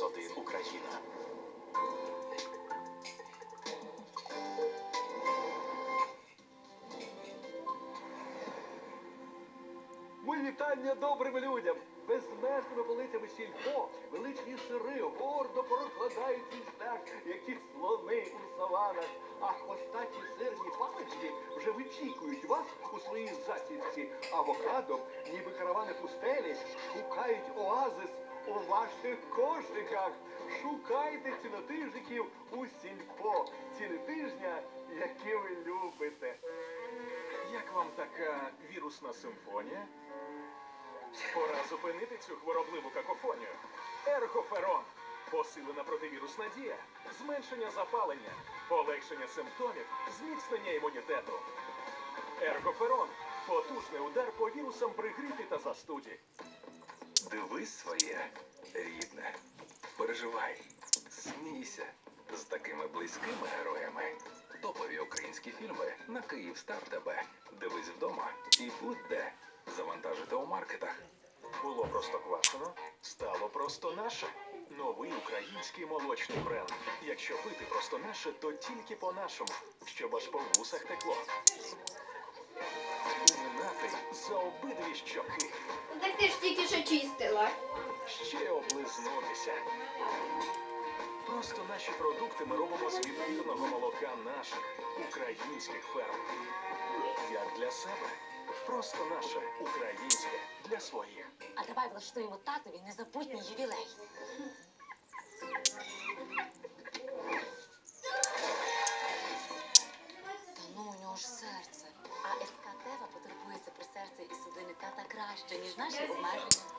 плюс Україна. Мої вітання добрим людям! Безмежними полицями сільпо, величні сири гордо прокладають свій шлях, як ті слони у саванах, а хвостаті сирні палички вже вичікують вас у своїй засідці. Авокадо, ніби каравани пустелі, шукають оазис у ваших кошиках. Шукайте цінотижників у сільпо. Ціни тижня, які ви любите. Як вам така вірусна симфонія? Пора зупинити цю хворобливу какофонію. Ергоферон. Посилена противірусна дія, зменшення запалення, полегшення симптомів, зміцнення імунітету. Ергоферон. Потужний удар по вірусам при грипі та застуді. Дивись своє, рідне. Переживай, смійся з такими близькими героями. Топові українські фільми на Київстар тебе. Дивись вдома і будь де. Завантажити у маркетах. Було просто квашено, стало просто наше. Новий український молочний бренд. Якщо пити просто наше, то тільки по-нашому, щоб аж по вусах текло. Уминати за обидві щоки. Так ти ж тільки що. Ще облизнутися. Просто наші продукти ми робимо з відбірного молока наших українських ферм. Як для себе. Просто наше українське для своїх. А давай влаштуємо татові незабутній ювілей. Та ну у нього ж серце. А СКТ потребується при серці і судини тата краще, ніж наші обмеження.